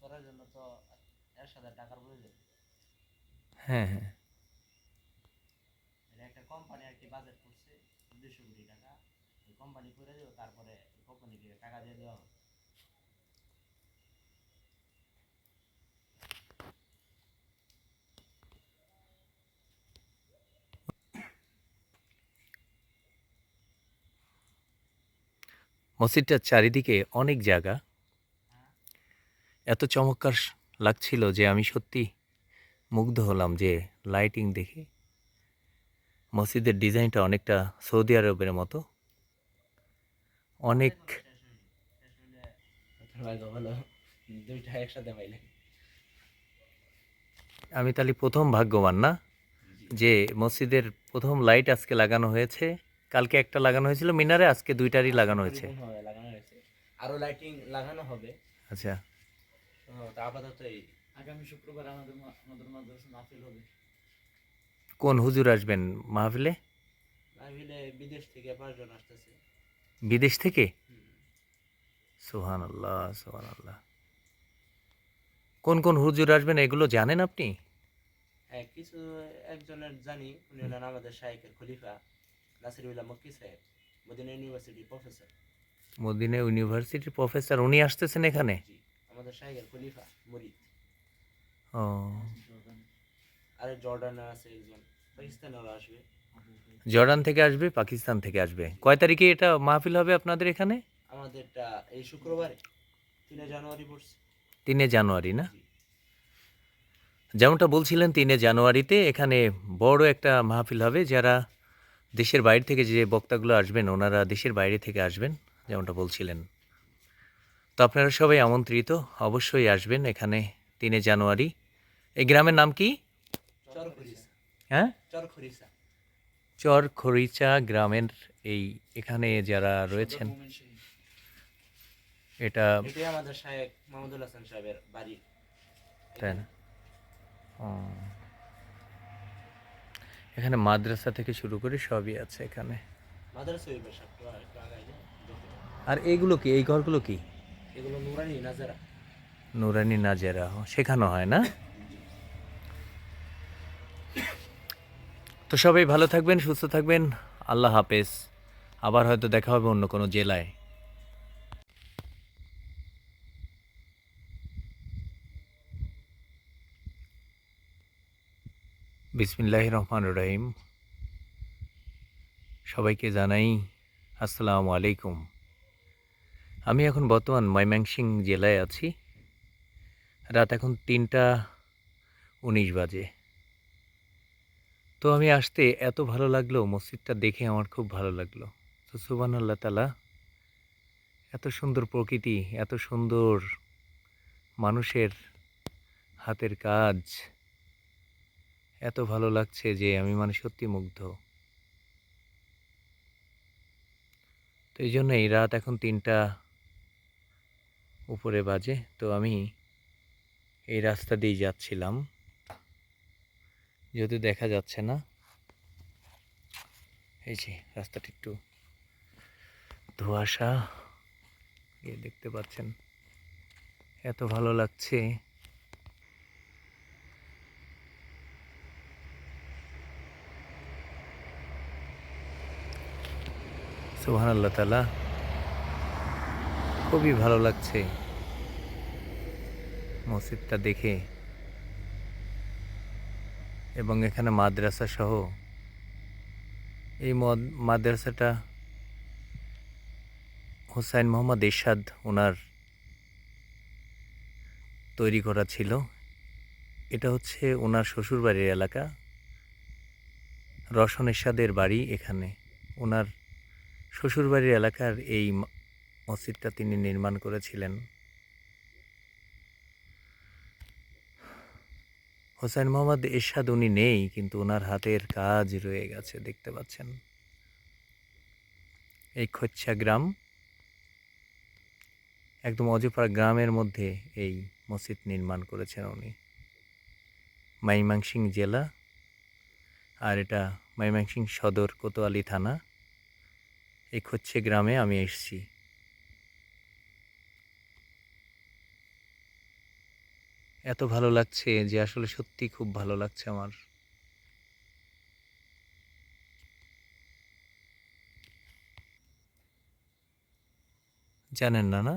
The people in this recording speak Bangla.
করার জন্য তো এক হাজার টাকার প্রয়োজন। হ্যাঁ হ্যাঁ। এটা একটা কোম্পানি আর কি বাজেট করছে দুশো কোটি টাকা। ওই কোম্পানি করে দেবো তারপরে কোম্পানিকে টাকা দিয়ে দেওয়া হবে। মসজিদটার চারিদিকে অনেক জায়গা। এত চমৎকার লাগছিল যে আমি সত্যি মুগ্ধ হলাম যে লাইটিং দেখে। মসজিদের ডিজাইনটা অনেকটা সৌদি আরবের মতো। অনেক আমি তাহলে প্রথম ভাগ্যবান না? যে মসজিদের প্রথম লাইট আজকে লাগানো হয়েছে কালকে একটা লাগানো হয়েছিল মিনারে আজকে দুইটারই লাগানো হয়েছে। লাগানো হয়েছে। আরও লাইটিং লাগানো হবে। আচ্ছা। তো তা আপাতত এই। আগামী শুক্রবার আমাদের আমাদের মাদ্রাসা মাহফিল হবে। কোন হুজুর আসবেন মাহফিলে? মাহফিলে বিদেশ থেকে পাঁচজন আসতেছে। বিদেশ থেকে? সোহান আল্লাহ সোহান আল্লাহ কোন কোন হুজুর আসবেন এগুলো জানেন আপনি? হ্যাঁ কিছু একজনের জানি উনি হলেন আমাদের শাইখের খলিফা নাসিরুল্লাহ মক্কি সাহেব মদিনা ইউনিভার্সিটি প্রফেসর। মদিনা ইউনিভার্সিটির প্রফেসর উনি আসতেছেন এখানে? জি। আমাদের খলিফা মুরিদ। ও। আর জর্ডানে আছে একজন পাকিস্তানেরও আসবে। জর্ডান থেকে আসবে পাকিস্তান থেকে আসবে। কয় তারিখে এটা মাহফিল হবে আপনাদের এখানে? আমাদেরটা এই শুক্রবারে তিনে জানুয়ারি পড়ছে। তিনে জানুয়ারি না? যেমনটা বলছিলেন তিনে জানুয়ারিতে এখানে বড় একটা মাহফিল হবে। যারা দেশের বাইরে থেকে যে বক্তাগুলো আসবেন ওনারা দেশের বাইরে থেকে আসবেন যেমনটা বলছিলেন। তো আপনারা সবাই আমন্ত্রিত অবশ্যই আসবেন এখানে তিনে জানুয়ারি। এই গ্রামের নাম কি? হ্যাঁ? চর খরিচা গ্রামের এই এখানে যারা রয়েছেন। এটা আমাদের শায়েক মাহমুদুল হাসান সাহেবের বাড়ি। তাই না। এখানে মাদ্রাসা থেকে শুরু করে সবই আছে এখানে। আর এইগুলো কি? এই ঘরগুলো কি? এগুলো নুরানি নাজারা নুরানি নাজেরা শেখানো হয় না? তো সবাই ভালো থাকবেন, সুস্থ থাকবেন, আল্লাহ হাফেজ। আবার হয়তো দেখা হবে অন্য কোনো জেলায়। বিসমিল্লাহ রহমান রহিম। সবাইকে জানাই আমি এখন বর্তমান ময়মনসিং জেলায় আছি। রাত এখন তিনটা উনিশ বাজে। তো আমি আসতে এত ভালো লাগল, মসজিদটা দেখে আমার খুব ভালো লাগল। তো সুবান আল্লাহ তালা এত সুন্দর প্রকৃতি, এত সুন্দর মানুষের হাতের কাজ, এত ভালো লাগছে যে আমি মানে সত্যি মুগ্ধ। তো এই জন্য এই রাত এখন তিনটা উপরে বাজে, তো আমি এই রাস্তা দিয়ে যাচ্ছিলাম। যদিও দেখা যাচ্ছে না, এই যে রাস্তাটি একটু ধোঁয়াশা, গিয়ে দেখতে পাচ্ছেন এত ভালো লাগছে। সুহান আল্লাহ তালা খুবই ভালো লাগছে। মসজিদটা দেখে। এবং এখানে মাদ্রাসা সহ এই মদ- মাদ্রাসাটা হোসাইন মোহাম্মদ এরশাদ ওনার তৈরি করা ছিল। এটা হচ্ছে ওনার শ্বশুরবাড়ির এলাকা। রসন এরশাদের বাড়ি এখানে। ওনার শ্বশুরবাড়ির এলাকার এই মসজিদটা তিনি নির্মাণ করেছিলেন। হোসেন মোহাম্মদ এরশাদ উনি নেই, কিন্তু ওনার হাতের কাজ রয়ে গেছে, দেখতে পাচ্ছেন। এই খচ্ছা গ্রাম, একদম অজপাড়া গ্রামের মধ্যে এই মসজিদ নির্মাণ করেছেন উনি। মাইমাংসিং জেলা, আর এটা মাইমাংসিং সদর কোতোয়ালি থানা। এই খচ্ছে গ্রামে আমি এসেছি। এত ভালো লাগছে যে আসলে সত্যি খুব ভালো লাগছে আমার। জানেন না না?